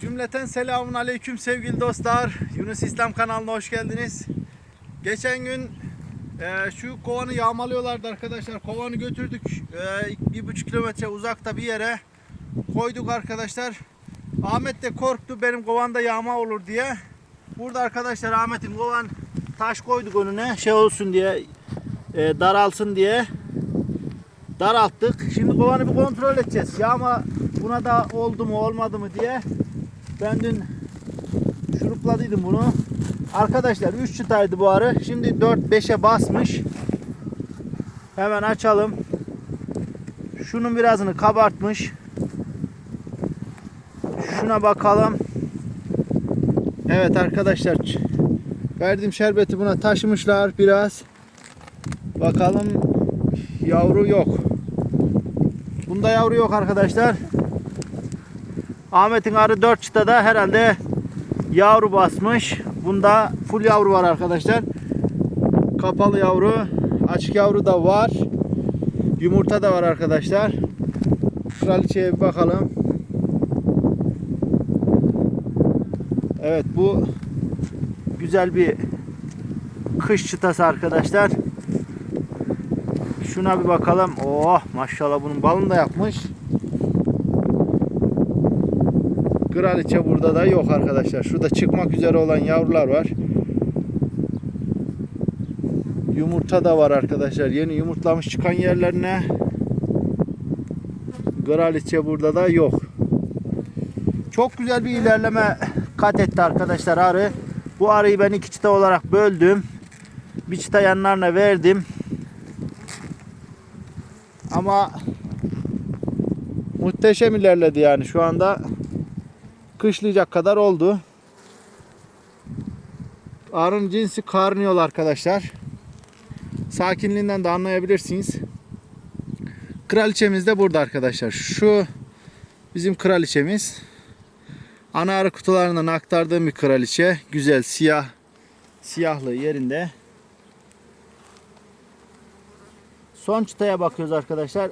Cümleten selamun aleyküm sevgili dostlar. Yunus İslam kanalına hoş geldiniz. Geçen gün e, şu kovanı yağmalıyorlardı arkadaşlar. Kovanı götürdük. E, bir buçuk kilometre uzakta bir yere koyduk arkadaşlar. Ahmet de korktu benim kovanda yağma olur diye. Burada arkadaşlar Ahmet'in kovan taş koyduk önüne şey olsun diye e, daralsın diye daralttık. Şimdi kovanı bir kontrol edeceğiz. Yağma buna da oldu mu olmadı mı diye. Ben dün şurupladıydım bunu. Arkadaşlar 3 çıtaydı bu arı. Şimdi 4-5'e basmış. Hemen açalım. Şunun birazını kabartmış. Şuna bakalım. Evet arkadaşlar. Verdiğim şerbeti buna taşımışlar biraz. Bakalım yavru yok. Bunda yavru yok arkadaşlar. Ahmet'in arı 4 çıtada herhalde yavru basmış. Bunda full yavru var arkadaşlar. Kapalı yavru, açık yavru da var. Yumurta da var arkadaşlar. Kraliçeye bir bakalım. Evet bu güzel bir kış çıtası arkadaşlar. Şuna bir bakalım. Oh maşallah bunun balını da yapmış. Kraliçe burada da yok arkadaşlar. Şurada çıkmak üzere olan yavrular var. Yumurta da var arkadaşlar. Yeni yumurtlamış çıkan yerlerine. Kraliçe burada da yok. Çok güzel bir ilerleme kat etti arkadaşlar arı. Bu arıyı ben iki çıta olarak böldüm. Bir çıta yanlarına verdim. Ama muhteşem ilerledi yani şu anda kışlayacak kadar oldu. Arın cinsi karniyol arkadaşlar. Sakinliğinden de anlayabilirsiniz. Kraliçemiz de burada arkadaşlar. Şu bizim kraliçemiz. Ana arı kutularından aktardığım bir kraliçe. Güzel siyah siyahlı yerinde. Son çıtaya bakıyoruz arkadaşlar.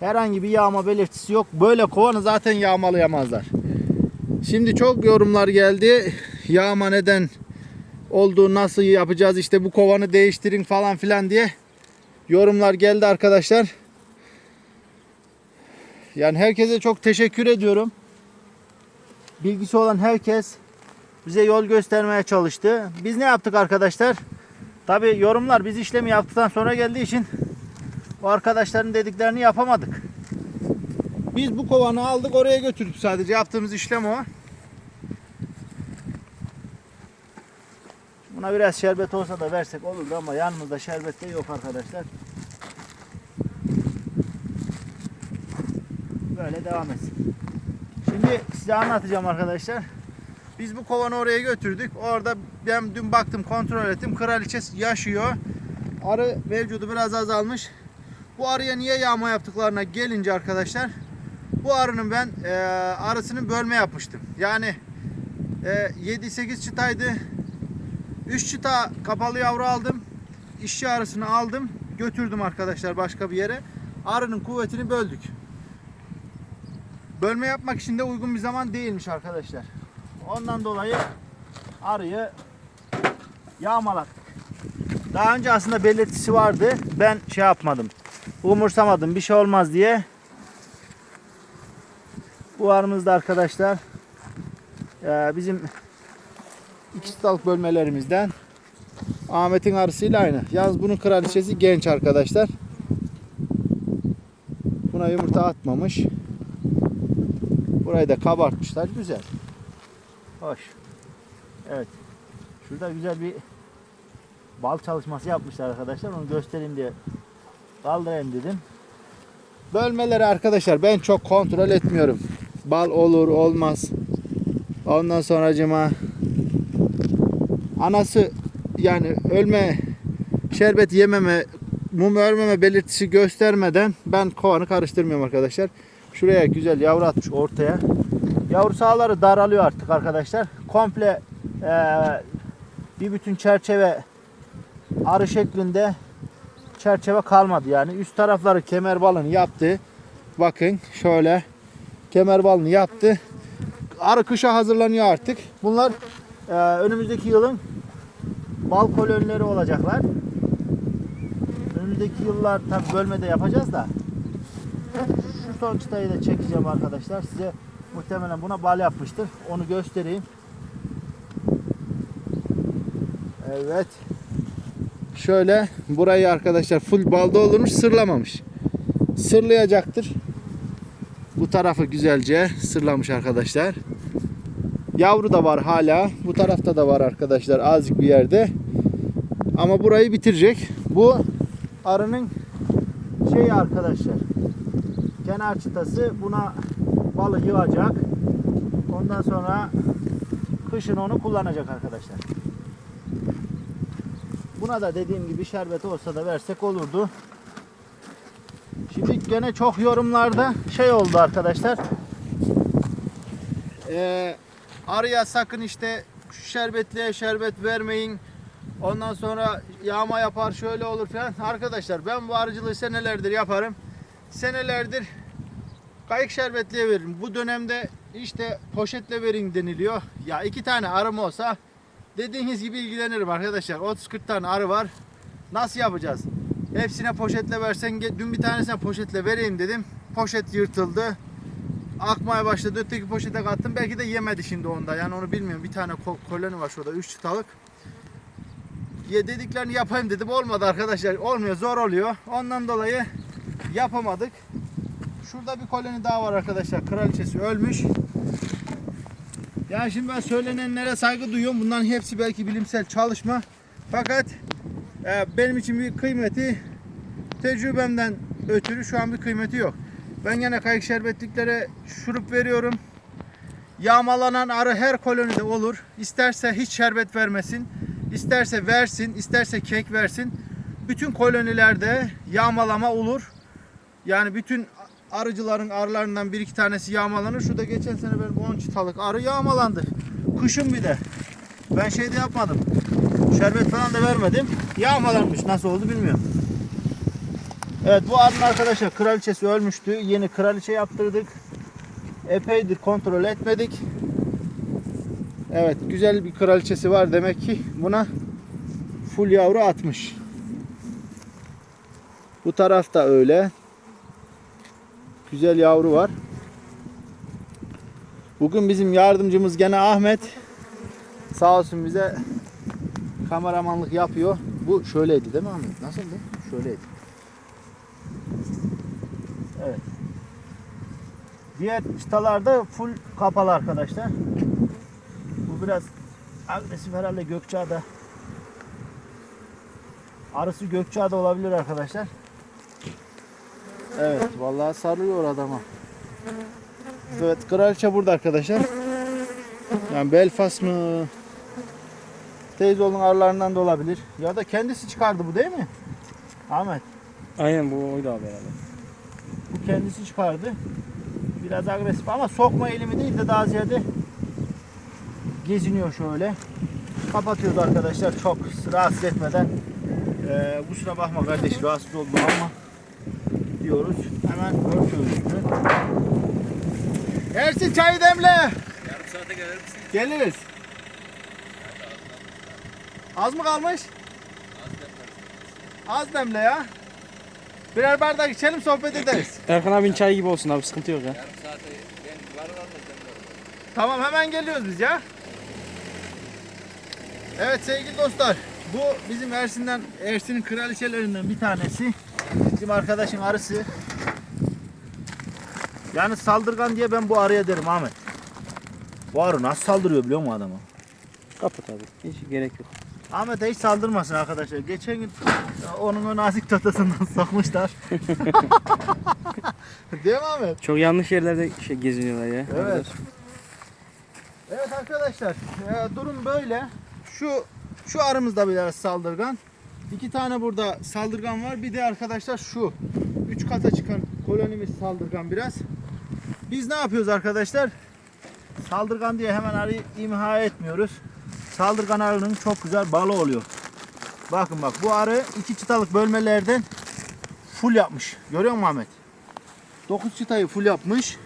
Herhangi bir yağma belirtisi yok. Böyle kovanı zaten yağmalayamazlar. Şimdi çok yorumlar geldi. Yağma neden olduğu nasıl yapacağız işte bu kovanı değiştirin falan filan diye yorumlar geldi arkadaşlar. Yani herkese çok teşekkür ediyorum. Bilgisi olan herkes bize yol göstermeye çalıştı. Biz ne yaptık arkadaşlar? Tabi yorumlar biz işlemi yaptıktan sonra geldiği için o arkadaşların dediklerini yapamadık. Biz bu kovanı aldık oraya götürdük sadece yaptığımız işlem o. Buna biraz şerbet olsa da versek olurdu ama yanımızda şerbet de yok arkadaşlar. Böyle devam etsin. Şimdi size anlatacağım arkadaşlar. Biz bu kovanı oraya götürdük. Orada ben dün baktım kontrol ettim. Kraliçe yaşıyor. Arı mevcudu biraz azalmış. Bu arıya niye yağma yaptıklarına gelince arkadaşlar bu arının ben e, arısını bölme yapmıştım. Yani e, 7-8 çıtaydı. 3 çıta kapalı yavru aldım. İşçi arısını aldım. Götürdüm arkadaşlar başka bir yere. Arının kuvvetini böldük. Bölme yapmak için de uygun bir zaman değilmiş arkadaşlar. Ondan dolayı arıyı yağmalattık. Daha önce aslında belirtisi vardı. Ben şey yapmadım. Umursamadım bir şey olmaz diye. Bu arımızda arkadaşlar e, bizim iki çıtalık bölmelerimizden Ahmet'in arısıyla aynı. Yalnız bunun kraliçesi genç arkadaşlar. Buna yumurta atmamış. Burayı da kabartmışlar. Güzel. Hoş. Evet. Şurada güzel bir bal çalışması yapmışlar arkadaşlar. Onu göstereyim diye kaldırayım dedim. Bölmeleri arkadaşlar ben çok kontrol etmiyorum. Bal olur olmaz. Ondan sonracıma anası yani ölme şerbet yememe mum örmeme belirtisi göstermeden ben kovanı karıştırmıyorum arkadaşlar. Şuraya güzel yavru atmış ortaya. Yavru sahaları daralıyor artık arkadaşlar. Komple e, bir bütün çerçeve arı şeklinde çerçeve kalmadı yani. Üst tarafları kemer balını yaptı. Bakın şöyle kemer balını yaptı. Arı kışa hazırlanıyor artık. Bunlar e, önümüzdeki yılın bal kolonileri olacaklar. Önümüzdeki yıllar tabi bölmede yapacağız da şu son çıtayı da çekeceğim arkadaşlar. Size muhtemelen buna bal yapmıştır. Onu göstereyim. Evet. Şöyle burayı arkadaşlar full balda olurmuş sırlamamış. Sırlayacaktır. Bu tarafı güzelce sırlamış arkadaşlar. Yavru da var hala. Bu tarafta da var arkadaşlar azıcık bir yerde. Ama burayı bitirecek. Bu arının şeyi arkadaşlar. Kenar çıtası buna balı yığacak. Ondan sonra kışın onu kullanacak arkadaşlar. Buna da dediğim gibi şerbet olsa da versek olurdu. Şimdi gene çok yorumlarda şey oldu arkadaşlar. Ee, arıya sakın işte şu şerbetliye şerbet vermeyin. Ondan sonra yağma yapar şöyle olur falan. Arkadaşlar ben bu arıcılığı senelerdir yaparım. Senelerdir kayık şerbetliye veririm. Bu dönemde işte poşetle verin deniliyor. Ya iki tane arım olsa dediğiniz gibi ilgilenirim arkadaşlar. 30-40 tane arı var. Nasıl yapacağız? Hepsine poşetle versen dün bir tanesine poşetle vereyim dedim. Poşet yırtıldı. Akmaya başladı. Öteki poşete kattım. Belki de yemedi şimdi onda. Yani onu bilmiyorum. Bir tane ko- koloni var şurada. 3 çıtalık. Ye dediklerini yapayım dedim. Olmadı arkadaşlar. Olmuyor. Zor oluyor. Ondan dolayı yapamadık. Şurada bir koloni daha var arkadaşlar. Kraliçesi ölmüş. Yani şimdi ben söylenenlere saygı duyuyorum. Bunların hepsi belki bilimsel çalışma. Fakat e, benim için bir kıymeti tecrübemden ötürü şu an bir kıymeti yok. Ben yine kayık şerbetliklere şurup veriyorum. Yağmalanan arı her kolonide olur. İsterse hiç şerbet vermesin, isterse versin, isterse kek versin. Bütün kolonilerde yağmalama olur. Yani bütün arıcıların arılarından bir iki tanesi yağmalanır. Şurada geçen sene benim 10 çıtalık arı yağmalandı. Kışın bir de. Ben şey de yapmadım. Şerbet falan da vermedim. Yağmalanmış. Nasıl oldu bilmiyorum. Evet bu arının arkadaşlar kraliçesi ölmüştü. Yeni kraliçe yaptırdık. Epeydir kontrol etmedik. Evet güzel bir kraliçesi var demek ki buna full yavru atmış. Bu tarafta öyle. Güzel yavru var. Bugün bizim yardımcımız gene Ahmet. Sağ olsun bize kameramanlık yapıyor. Bu şöyleydi değil mi Ahmet? Nasıldı? Şöyleydi. Evet. Diğer çıtalarda full kapalı arkadaşlar. Bu biraz agresif herhalde Gökçeada. Arısı Gökçeada olabilir arkadaşlar. Evet vallahi sarılıyor adama. Evet kraliçe burada arkadaşlar. Yani Belfast mı? Teyzeoğlunun arılarından da olabilir. Ya da kendisi çıkardı bu değil mi? Ahmet. Aynen bu oydu abi herhalde. Bu kendisi çıkardı. Biraz agresif ama sokma eğilimi değil de daha ziyade geziniyor şöyle. Kapatıyoruz arkadaşlar çok rahatsız etmeden. Ee, kusura bakma kardeş rahatsız oldum ama diyoruz. Hemen örtüyoruz üstünü. Ersin çayı demle. Yarım saate gelir misin? Geliriz. Az mı kalmış? Az demle ya. Birer bardak içelim sohbet ederiz. Erkan abinin çayı gibi olsun abi sıkıntı yok ya. Tamam hemen geliyoruz biz ya. Evet sevgili dostlar. Bu bizim Ersin'den Ersin'in kraliçelerinden bir tanesi. Bizim arkadaşın arısı. Yani saldırgan diye ben bu arıya derim Ahmet. Bu arı nasıl saldırıyor biliyor musun adama? Kapat abi. Hiç gerek yok. Ahmet'e hiç saldırmasın arkadaşlar. Geçen gün onun o nazik tatasından sokmuşlar. Değil mi Ahmet? Çok yanlış yerlerde şey geziniyorlar ya. Evet. Evet arkadaşlar e, durum böyle. Şu şu arımızda biraz saldırgan. İki tane burada saldırgan var. Bir de arkadaşlar şu. Üç kata çıkan kolonimiz saldırgan biraz. Biz ne yapıyoruz arkadaşlar? Saldırgan diye hemen arıyı imha etmiyoruz. Saldırgan arının çok güzel balı oluyor. Bakın bak bu arı iki çıtalık bölmelerden full yapmış. Görüyor musun Ahmet? 9 çıtayı full yapmış.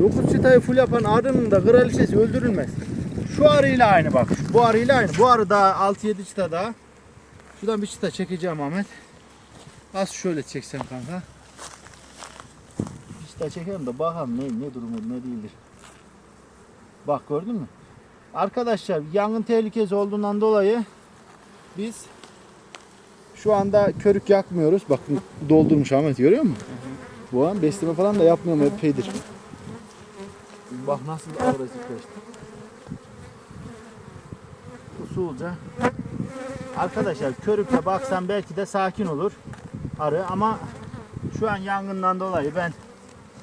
Dokuz çıtayı full yapan arının da kraliçesi öldürülmez. Şu arıyla aynı bak. Bu arıyla aynı. Bu arı daha 6-7 çıta daha. Şuradan bir çıta çekeceğim Ahmet. Az şöyle çeksen kanka. Bir çıta çekelim de bakalım ne, ne durumu ne değildir. Bak gördün mü? Arkadaşlar yangın tehlikesi olduğundan dolayı biz şu anda körük yakmıyoruz. Bakın doldurmuş Ahmet görüyor musun? Bu an besleme falan da yapmıyorum epeydir. Bak nasıl agresifleşti. Usulca. Arkadaşlar körükle baksan belki de sakin olur arı ama şu an yangından dolayı ben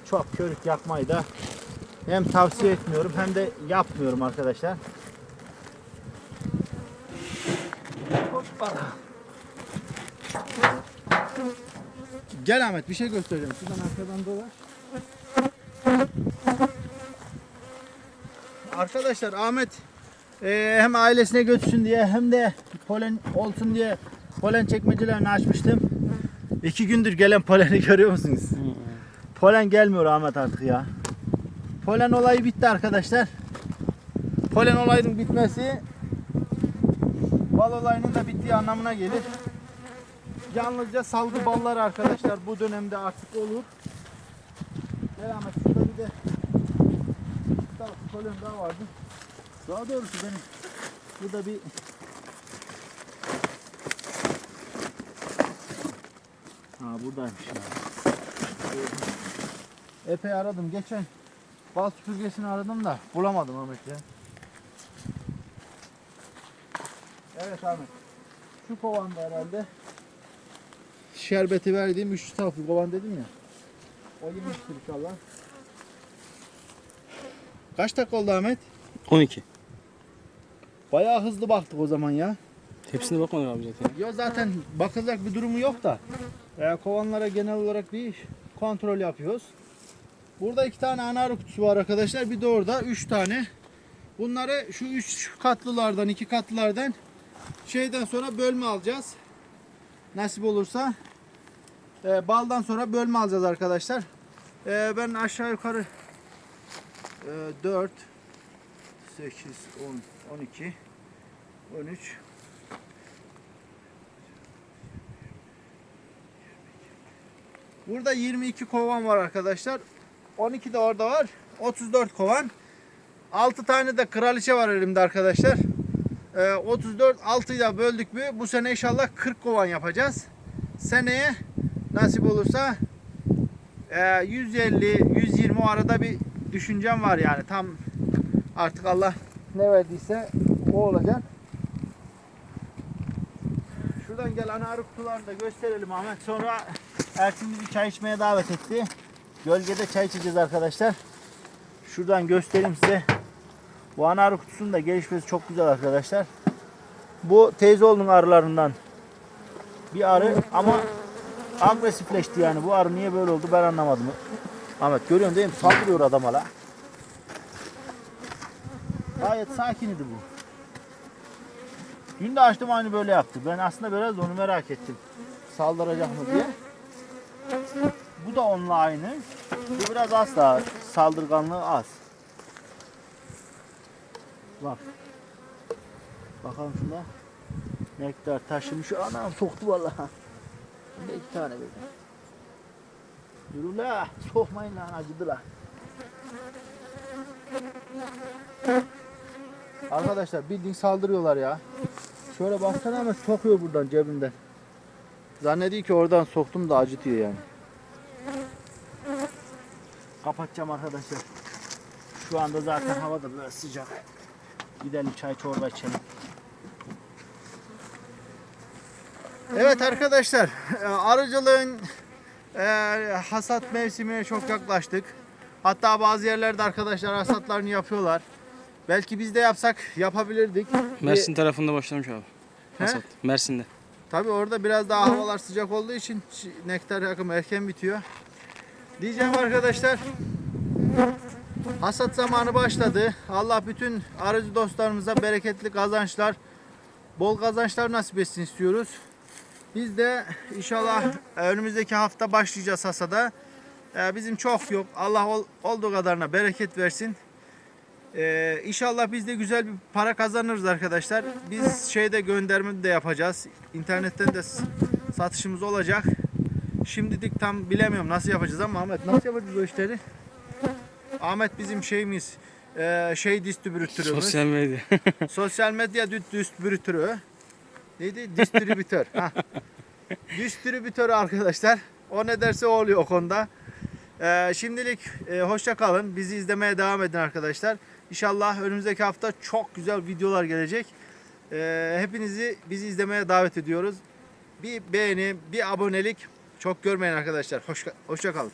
çok körük yakmayı da hem tavsiye etmiyorum hem de yapmıyorum arkadaşlar. Gel Ahmet bir şey göstereceğim. Şuradan arkadan dolaş. Arkadaşlar Ahmet e, hem ailesine götürsün diye hem de polen olsun diye polen çekmecelerini açmıştım. İki gündür gelen poleni görüyor musunuz? Polen gelmiyor Ahmet artık ya. Polen olayı bitti arkadaşlar. Polen olayının bitmesi bal olayının da bittiği anlamına gelir. Yalnızca salgı ballar arkadaşlar bu dönemde artık olur. Gel Ahmet şurada bir de polen daha vardı. Daha doğrusu benim burada bir Ha buradaymış ya. Epey aradım. Geçen bal süpürgesini aradım da bulamadım Ahmet ya. Evet Ahmet. Şu kovanda herhalde şerbeti verdiğim 3 taraflı kovan dedim ya. O yemiştir inşallah. Kaç dakika oldu Ahmet? 12. Bayağı hızlı baktık o zaman ya. Hepsine bakmadım abi zaten. Yok zaten bakılacak bir durumu yok da. E, kovanlara genel olarak bir kontrol yapıyoruz. Burada iki tane ana kutusu var arkadaşlar. Bir de orada üç tane. Bunları şu üç katlılardan, iki katlılardan şeyden sonra bölme alacağız. Nasip olursa. E, baldan sonra bölme alacağız arkadaşlar. E, ben aşağı yukarı e, 4 8 10 12 13 Burada 22 kovan var arkadaşlar. 12 de orada var. 34 kovan. 6 tane de kraliçe var elimde arkadaşlar. Ee, 34 6'yı da böldük mü bu sene inşallah 40 kovan yapacağız. Seneye nasip olursa e, 150 120 o arada bir düşüncem var yani tam artık Allah ne verdiyse o olacak. Şuradan gel ana arı kutularını da gösterelim Ahmet. Sonra Ersin bizi çay içmeye davet etti. Gölgede çay içeceğiz arkadaşlar. Şuradan göstereyim size. Bu ana arı kutusunun da gelişmesi çok güzel arkadaşlar. Bu teyze oğlunun arılarından bir arı ama agresifleşti yani. Bu arı niye böyle oldu ben anlamadım. Ahmet görüyorsun değil mi? Saldırıyor adama la. Gayet sakin idi bu. Dün de açtım aynı böyle yaptı. Ben aslında biraz onu merak ettim. Saldıracak mı diye. Bu da onunla aynı. Bu biraz az daha saldırganlığı az. Bak. Bakalım şuna. Nektar taşımış. Anam soktu vallahi. Bunda iki tane böyle. Yürü la. Sokmayın lan acıdı la. Arkadaşlar bildiğin saldırıyorlar ya. Şöyle baksana ama sokuyor buradan cebinden. Zannediyor ki oradan soktum da acıtıyor yani. Kapatacağım arkadaşlar. Şu anda zaten hava da böyle sıcak. Gidelim çay çorba içelim. Evet arkadaşlar e, arıcılığın e, hasat mevsimine çok yaklaştık. Hatta bazı yerlerde arkadaşlar hasatlarını yapıyorlar. Belki biz de yapsak yapabilirdik. Mersin tarafında başlamış abi. Hasat. Mersin'de. Tabi orada biraz daha havalar sıcak olduğu için nektar yakımı erken bitiyor. Diyeceğim arkadaşlar. Hasat zamanı başladı. Allah bütün arıcı dostlarımıza bereketli kazançlar, bol kazançlar nasip etsin istiyoruz. Biz de inşallah önümüzdeki hafta başlayacağız hasada. Bizim çok yok. Allah ol- olduğu kadarına bereket versin. Ee, inşallah biz de güzel bir para kazanırız arkadaşlar. Biz şeyde gönderme de yapacağız. İnternetten de satışımız olacak. Şimdilik tam bilemiyorum nasıl yapacağız ama Ahmet nasıl yapacağız o işleri? Ahmet bizim şeyimiz e, şey distribütörümüz. Sosyal medya. Sosyal medya distribütörü. Neydi? Distribütör. Distribütörü arkadaşlar. O ne derse o oluyor o konuda. Ee, şimdilik e, hoşça kalın. Bizi izlemeye devam edin arkadaşlar. İnşallah önümüzdeki hafta çok güzel videolar gelecek. Ee, hepinizi bizi izlemeye davet ediyoruz. Bir beğeni, bir abonelik çok görmeyin arkadaşlar. Hoşça, hoşça kalın.